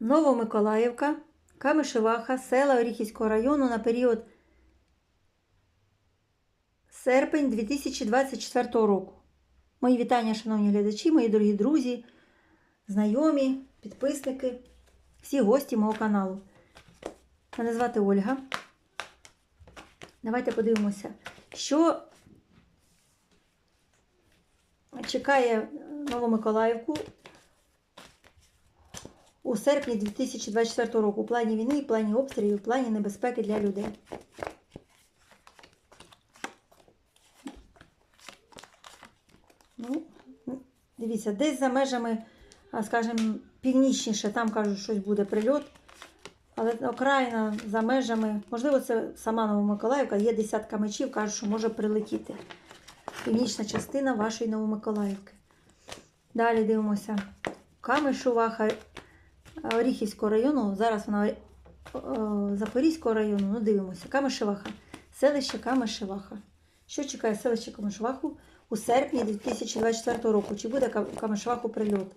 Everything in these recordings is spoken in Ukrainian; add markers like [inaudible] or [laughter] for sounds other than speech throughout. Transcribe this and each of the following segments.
Новомиколаївка, Камишеваха, села Оріхівського району на період серпень 2024 року. Мої вітання, шановні глядачі, мої дорогі друзі, знайомі, підписники, всі гості мого каналу. Мене звати Ольга. Давайте подивимося, що чекає Новомиколаївку у серпні 2024 року у плані війни, в плані обстрілів, в плані небезпеки для людей. Ну, дивіться, десь за межами, скажімо, північніше, там кажуть, щось буде прильот. Але окраїна за межами, можливо, це сама Новомиколаївка, є десятка мечів, кажуть, що може прилетіти. Північна частина вашої Новомиколаївки. Далі дивимося. Камишуваха Оріхівського району. Зараз вона е, Запорізького району. Ну, дивимося. Камишеваха. Селище Камишеваха. Що чекає селище Камишеваху у серпні 2024 року? Чи буде Камишеваху прильот?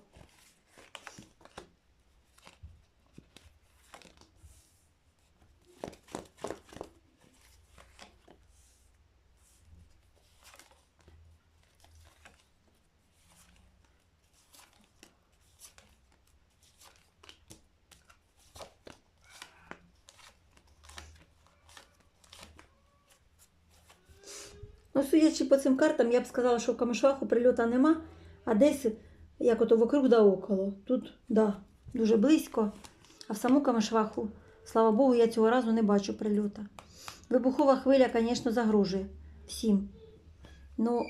Судячи по цим картам, я б сказала, що в Камишваху прильота нема, а десь, як ото вокруг да около. Тут, да, дуже близько. А в саму Камишваху, слава Богу, я цього разу не бачу прильота. Вибухова хвиля, звісно, загрожує всім. Ну,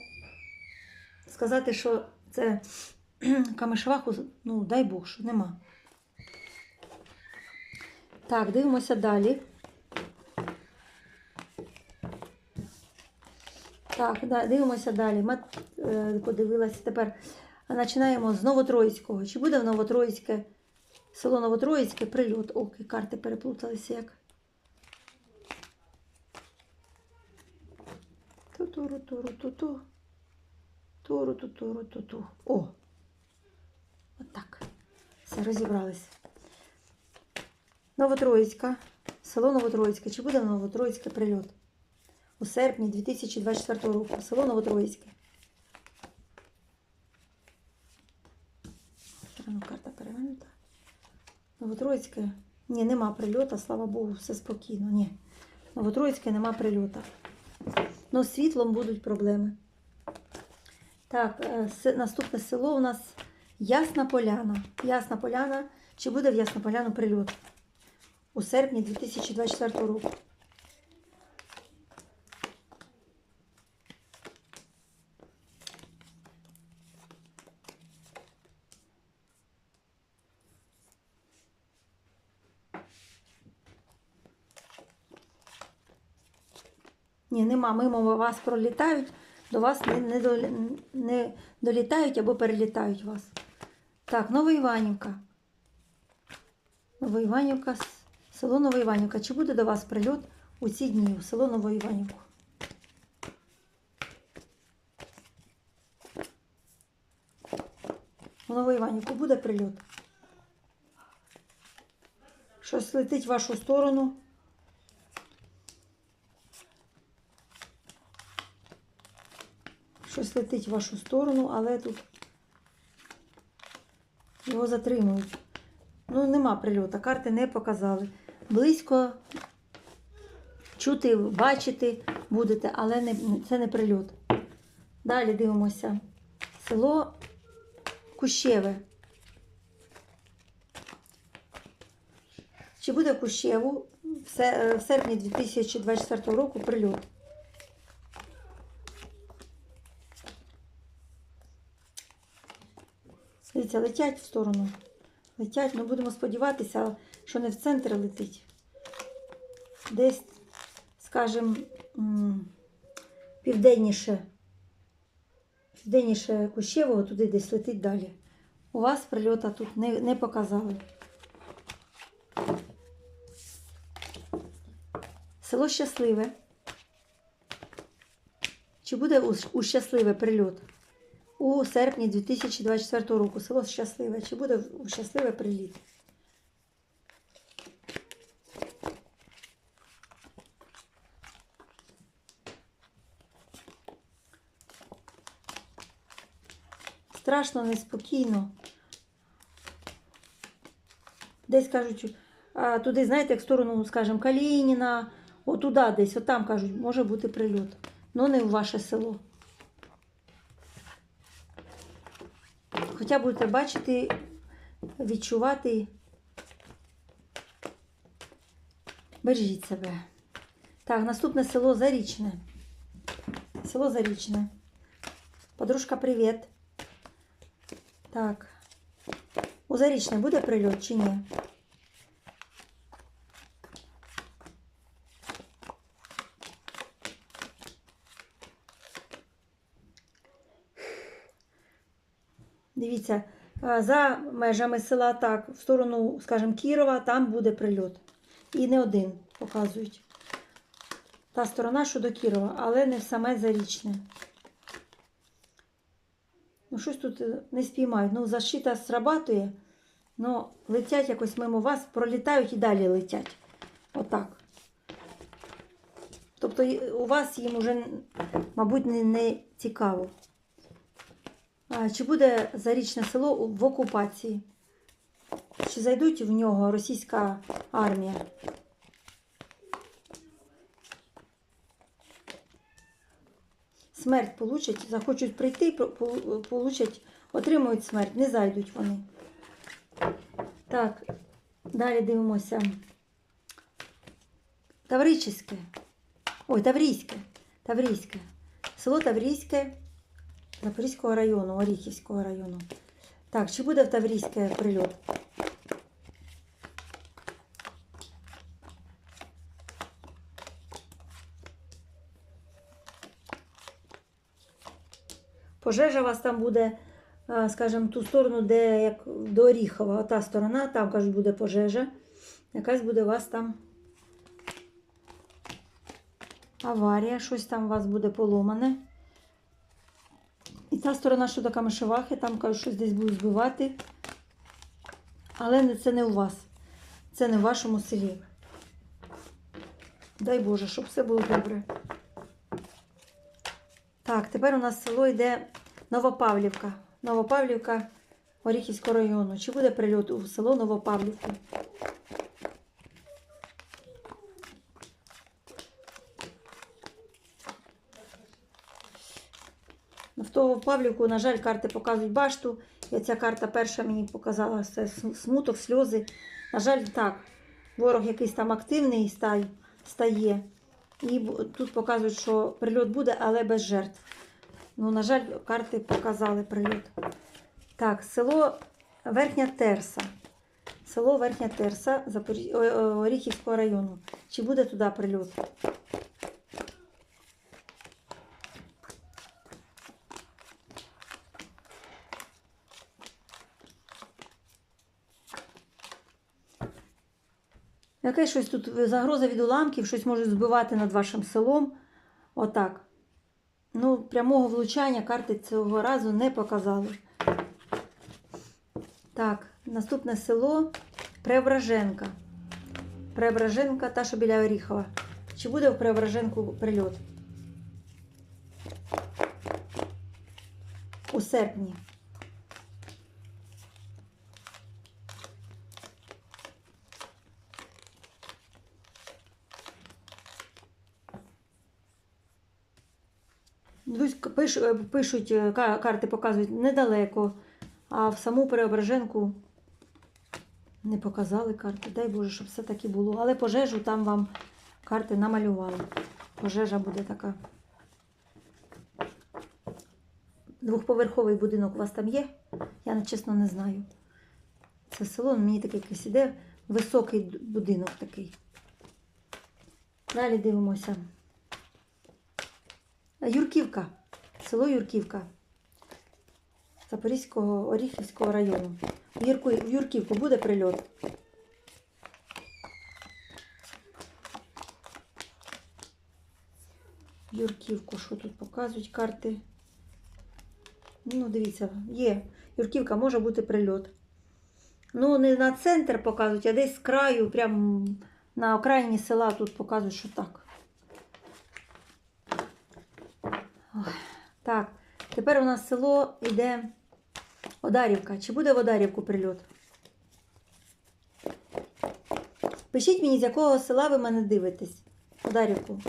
сказати, що це [clears throat] Камишваху, ну, дай Бог, що нема. Так, дивимося далі. Так, да, дивимося далі. Ми е, подивилася тепер. Починаємо з Новотроїцького. Чи буде в Новотроїцьке село Новотроїцьке прильот? І карти переплуталися як. Туру. Туру, ту, туру, ту-ту. О! Отак. Все, розібралися. Новотроїцька. Село Новотроїцьке. Чи буде в Новотроїцьке прильот? У серпні 2024 року. Село Новотроїцьке. Карта перевернута. Новотроїцьке. Ні, нема прильота, слава Богу, все спокійно. Ні. Новотроїцьке нема прильота. Ну, з світлом будуть проблеми. Так, е, наступне село у нас Ясна Поляна. Ясна Поляна. Чи буде в Ясна Поляну прильот? У серпні 2024 року. Ні, нема. Мимо вас пролітають, до вас не, не, долі- не долітають або перелітають вас. Так, Новоіванівка. Новоіванівка, село Новоіванівка. Чи буде до вас прильот у ці дні у село Новоіванівку? У Новоіванівку буде прильот? Щось летить в вашу сторону. Щось летить в вашу сторону, але тут його затримують. Ну, нема прильота, карти не показали. Близько чути, бачити будете, але не, це не прильот. Далі дивимося. Село Кущеве. Чи буде Кущеву в серпні 2024 року прильот? Дивіться, летять в сторону. Летять, ну будемо сподіватися, що не в центр летить. Десь, скажімо, південніше, південніше Кущевого, туди десь летить далі. У вас прильота тут не, не показали. Село Щасливе. Чи буде у, щасливе прильот? у серпні 2024 року. Село щасливе. Чи буде щасливе приліт? Страшно, неспокійно. Десь кажуть, туди, знаєте, як в сторону, скажімо, Калініна, отуда десь, от там, кажуть, може бути прильот. але не в ваше село. Хоча будете бачити, відчувати. Бережіть себе. Так, наступне село Зарічне. Село Зарічне. Подружка, привіт. Так. У Зарічне буде прильот чи ні? Дивіться, за межами села, так, в сторону, скажімо, Кірова, там буде прильот. І не один показують. Та сторона, що до Кірова, але не в саме Зарічне. Ну, щось тут е, не спіймають. Ну, защита срабатує, ну, летять якось мимо вас, пролітають і далі летять. Отак. Тобто у вас їм уже, мабуть, не, не цікаво. Чи буде зарічне село в окупації? Чи зайдуть в нього російська армія? Смерть получать, захочуть прийти, получать, отримують смерть, не зайдуть вони. Так, далі дивимося. Таврическе. Ой, Таврійське. Таврійське. Село Таврійське Запорізького району, Оріхівського району. Так, чи буде в Таврійське прильот? Пожежа у вас там буде, скажімо, ту сторону, де як до Оріхова, та сторона, там, кажуть, буде пожежа. Якась буде у вас там аварія, щось там у вас буде поломане. Та сторона, що до Камишевахи, там кажуть, щось десь будуть збивати. Але це не у вас. Це не в вашому селі. Дай Боже, щоб все було добре. Так, тепер у нас село йде Новопавлівка. Новопавлівка Оріхівського району. Чи буде прильот у село Новопавлівка? В того Павлівку, на жаль, карти показують башту. І ця карта перша мені показала це смуток, сльози. На жаль, так. Ворог якийсь там активний стає. стає. І тут показують, що прильот буде, але без жертв. Ну, на жаль, карти показали прильот. Так, село Верхня Терса. Село Верхня Терса Запорі... Оріхівського району. Чи буде туди прильот? Яке щось тут загроза від уламків, щось можуть збивати над вашим селом. Отак. Ну, прямого влучання карти цього разу не показали. Так, наступне село Преображенка. Преображенка та що біля Оріхова. Чи буде в Преображенку прильот? У серпні. Пишуть, е, карти показують недалеко, а в саму Преображенку не показали карти. Дай Боже, щоб все таки було. Але пожежу там вам карти намалювали. Пожежа буде така. Двохповерховий будинок у вас там є? Я чесно не знаю. Це село, мені таке якийсь іде. Високий будинок такий. Далі дивимося. Юрківка. Село Юрківка. Запорізького Оріхівського району. В, Юрку, в Юрківку буде прильот. Юрківку, що тут показують карти? Ну, дивіться, є. Юрківка може бути прильот. Ну, не на центр показують, а десь з краю, прямо на окраїні села тут показують, що так. Ой, Так, тепер у нас село йде Одарівка. Чи буде в Одарівку прильот? Пишіть мені, з якого села ви мене дивитесь. Одарівку.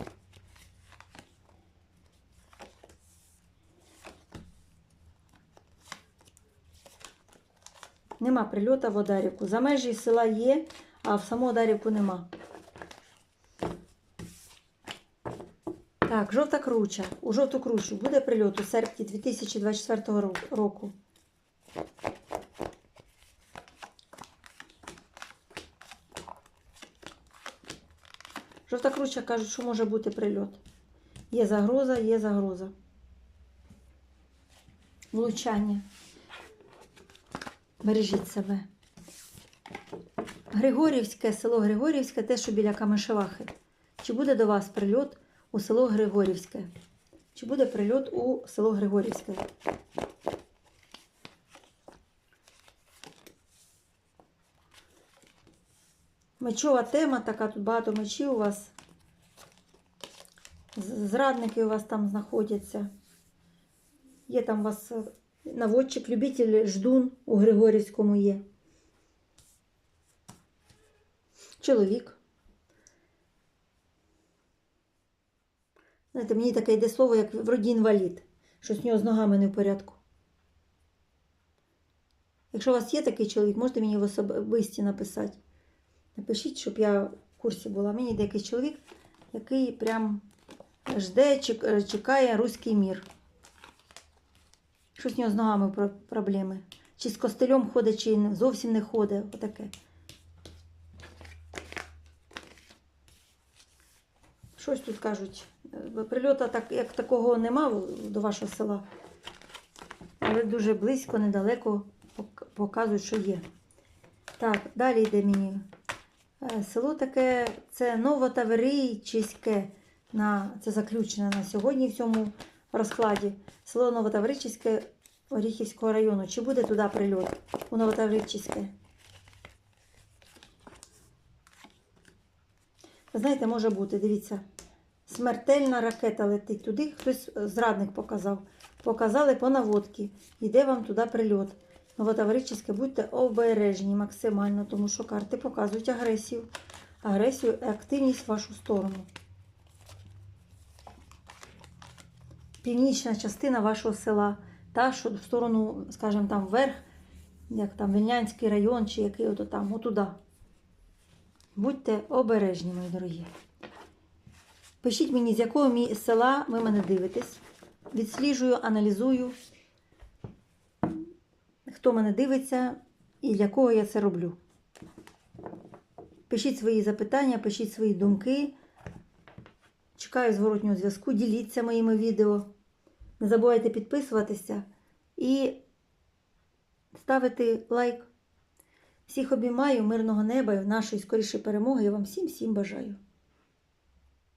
Нема прильота в Одарівку. За межі села є, а в саму Одарівку нема. Так, жовта круча. У жовту кручу буде прильот у серпні 2024 року. Жовта круча кажуть, що може бути прильот. Є загроза, є загроза. Влучання. Бережіть себе. Григорівське, село Григорівське, те, що біля Камишевахи. Чи буде до вас прильот у село Григорівське? Чи буде прильот у село Григорівське? Мечова тема така, тут багато мечів у вас. Зрадники у вас там знаходяться. Є там у вас е, наводчик, любитель ждун у Григорівському є. Чоловік. Знаєте, мені таке йде слово, як вроді інвалід. Щось в нього з ногами не в порядку. Якщо у вас є такий чоловік, можете мені в особисті написати. Напишіть, щоб я в курсі була. Мені йде якийсь чоловік, який прям жде, чекає руський мір. Щось в нього з ногами проблеми. Чи з костелем ходить, чи зовсім не ходить. Отаке. Щось тут кажуть. Е, Прильота так, як такого нема до вашого села. Але дуже близько, недалеко показують, що є. Так, далі йде мені. Е, Село таке, це Новотаверичиське, на, це заключне на сьогодні в цьому розкладі. Село Новотавричиське Оріхівського району. Чи буде туди прильот у Новотавричиське? Ви знаєте, може бути, дивіться. Смертельна ракета летить туди, хтось е, зрадник показав. Показали по наводці. Йде вам туди прильот. Новотавричиське, будьте обережні максимально, тому що карти показують агресію. Агресію і активність в вашу сторону. Північна частина вашого села, та, що в сторону, скажімо, там вверх, як там Вільнянський район, чи який ото там, отуда. Будьте обережні, мої дорогі. Пишіть мені, з якого села ви мене дивитесь. Відсліджую, аналізую, хто мене дивиться і для кого я це роблю. Пишіть свої запитання, пишіть свої думки. Чекаю зворотнього зв'язку. Діліться моїми відео. Не забувайте підписуватися і ставити лайк. Всіх обіймаю, мирного неба і нашої скорішої перемоги. Я вам всім всім бажаю.